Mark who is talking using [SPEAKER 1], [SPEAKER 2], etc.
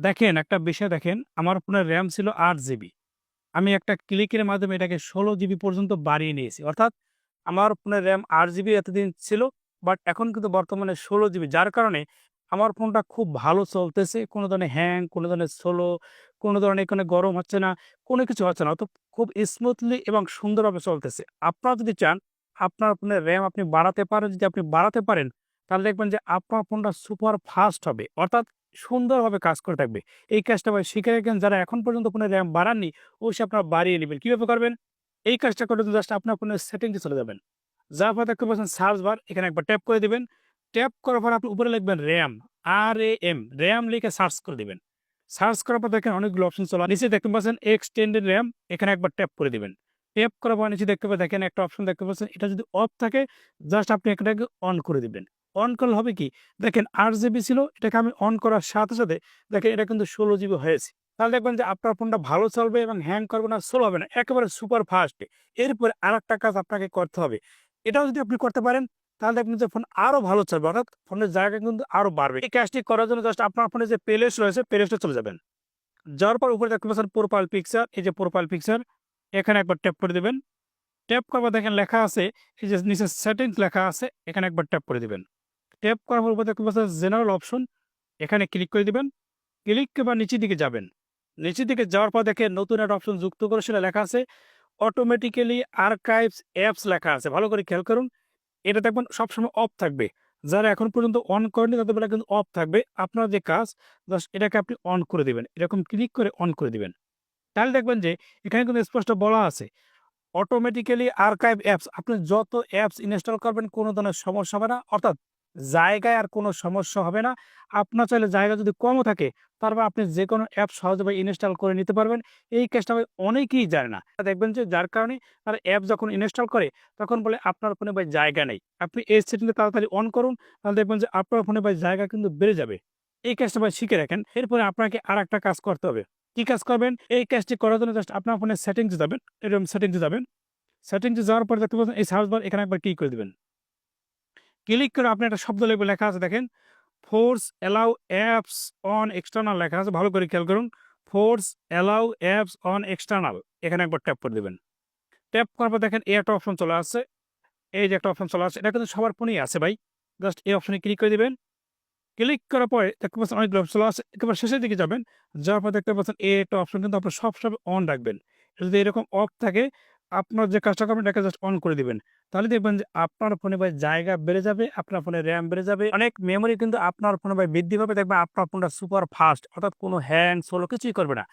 [SPEAKER 1] দেখেন, একটা বিষয় দেখেন, আমার ফোনের র্যাম ছিল আট জিবি আমি একটা ক্লিকের মাধ্যমে এটাকে ষোলো জিবি পর্যন্ত বাড়িয়ে নিয়েছি। অর্থাৎ আমার ফোনের র্যাম আট জিবি এতদিন ছিল, বাট এখন কিন্তু বর্তমানে ষোলো জিবি যার কারণে আমার ফোনটা খুব ভালো চলতেছে। কোনো ধরনের হ্যাং কোনো ধরনের স্লো কোনো ধরনের এখানে গরম হচ্ছে না, কোনো কিছু হচ্ছে না। অত খুব স্মুথলি এবং সুন্দরভাবে চলতেছে। আপনারা যদি চান, আপনার ফোনের র্যাম আপনি বাড়াতে পারেন, যদি আপনি বাড়াতে পারেন, তাহলে দেখবেন যে আপনার ফোনটা সুপার ফাস্ট হবে। অর্থাৎ সুন্দরভাবে কাজ করে থাকবে। এই কাজটা ভাই শিখে রাখেন যারা এখন পর্যন্ত ফোনের র্যাম বাড়াননি, অবশ্যই আপনারা বাড়িয়ে নেবেন। কীভাবে করবেন? এই কাজটা করে জাস্ট আপনার ফোনের সেটিংসে চলে যাবেন। যার পর দেখতে পাচ্ছেন সার্চ বার এখানে একবার ট্যাপ করে দিবেন। ট্যাপ করার পর আপনি উপরে লিখবেন RAM R A M RAM লিখে সার্চ করে দিবেন। সার্চ করার পর দেখেন অনেকগুলো অপশন চলে নিচে দেখতে পাচ্ছেন এক্সটেন্ডেড র্যাম এখানে একবার ট্যাপ করে দিবেন। ট্যাপ করার পর নিচে দেখতে পাবেন দেখেন একটা অপশন দেখতে পাচ্ছেন, এটা যদি অফ থাকে জাস্ট আপনি এটাকে অন করে দিবেন। অন করলে হবে কি? দেখেন আট জিবি ছিল, এটাকে আমি অন করার সাথে সাথে দেখেন এটা কিন্তু ষোলো জিবি হয়েছে। তাহলে দেখবেন যে আপনার ফোনটা ভালো চলবে এবং হ্যাং করবে না স্লো হবে না, একেবারে সুপার ফাস্ট এরপরে আর একটা কাজ আপনাকে করতে হবে। এটাও যদি আপনি করতে পারেন, তাহলে দেখবেন যে ফোন আরও ভালো চলবে, অর্থাৎ ফোনের জায়গা কিন্তু আরও বাড়বে। এই কাজটি করার জন্য জাস্ট আপনার ফোনে যে প্লেলিস্ট রয়েছে প্লেলিস্টে চলে যাবেন। যাওয়ার পর উপরে দেখতে পাচ্ছেন প্রোফাইল পিকচার এই যে প্রোফাইল পিকচার এখানে একবার ট্যাপ করে দিবেন। ট্যাপ করবার দেখেন লেখা আছে, এই যে নিচে সেটিংস লেখা আছে, এখানে একবার ট্যাপ করে দিবেন। ট্যাপ করার পর দেখতে পাচ্ছেন জেনারেল অপশন এখানে ক্লিক করে দিবেন। ক্লিক করে নিচের দিকে যাবেন। নিচের দিকে যাওয়ার পর দেখে নতুন একটা অপশন যুক্ত করে সেটা লেখা আছে। অটোমেটিক্যালি আর্কাইভস অ্যাপস লেখা আছে। ভালো করে খেয়াল করুন। এটা দেখবেন সবসময় অফ থাকবে। যারা এখন পর্যন্ত অন করেনি তাদের বেলা কিন্তু অফ থাকবে। আপনার যে কাজ জাস্ট এটাকে আপনি অন করে দিবেন। এরকম ক্লিক করে অন করে দিবেন। তাহলে দেখবেন যে, এখানে কিন্তু স্পষ্ট বলা আছে। অটোমেটিক্যালি আর্কাইভ অ্যাপস আপনি যত অ্যাপস ইনস্টল করবেন, কোনো ধরনের সমস্যা হবে না। অর্থাৎ জায়গায় আর কোনো সমস্যা হবে না। আপনার চাইলে জায়গা যদি কমও থাকে, তারপর আপনি যে কোনো অ্যাপ সহজভাবে ইনস্টল করে নিতে পারবেন। এই কাজটা ভাই অনেকেই জানে না। দেখবেন যে যার কারণে তার অ্যাপ যখন ইনস্টল করে, তখন বলে আপনার ফোনে ভাই জায়গা নেই। আপনি এই সেটিংটা তাড়াতাড়ি অন করুন, তাহলে দেখবেন যে আপনার ফোনে ভাই জায়গা কিন্তু বেড়ে যাবে। এই কাজটা ভাই শিখে রাখেন। এরপরে আপনাকে আর একটা কাজ করতে হবে। কি কাজ করবেন? এই কাজটি করার জন্য জাস্ট আপনার ফোনে সেটিংসে যাবেন। এরকম সেটিংসে যাবেন। সেটিংসে যাওয়ার পরে দেখতে পাচ্ছেন এই সার্চ বার এখানে একবার ক্লিক করে দিবেন। ক্লিক করে আপনি একটা শব্দ লেগে লেখা আছে, দেখেন। Force allow apps on external লেখা আছে, ভালো করে খেয়াল করুন। Force allow apps on external এখানে একবার ট্যাপ করে দেবেন। ট্যাপ করার পর দেখেন এই একটা অপশন চলে আসছে। এই যে একটা অপশন চলে আসছে, এটা কিন্তু সবার ফোনেই আছে ভাই। জাস্ট এই অপশনে ক্লিক করে দিবেন। ক্লিক করার পরে দেখতে পাচ্ছেন অনেকগুলো অপশন আছে একেবারে শেষের দিকে যাবেন, যাওয়ার পর দেখতে পাচ্ছেন এই একটা অপশন কিন্তু আপনার সবসময় অন রাখবেন। যদি এরকম অফ থাকে আপনার যে কাজটা করবেন, এটাকে জাস্ট অন করে দিবেন। তাহলে দেখবেন যে আপনার ফোনে ভাই জায়গা বেড়ে যাবে, আপনার ফোনে র্যাম বেড়ে যাবে, অনেক মেমোরি কিন্তু আপনার ফোনে ভাই বৃদ্ধি পাবে। দেখবেন আপনার ফোনটা সুপার ফাস্ট অর্থাৎ কোনো হ্যাং সোলো কিছুই করবে না।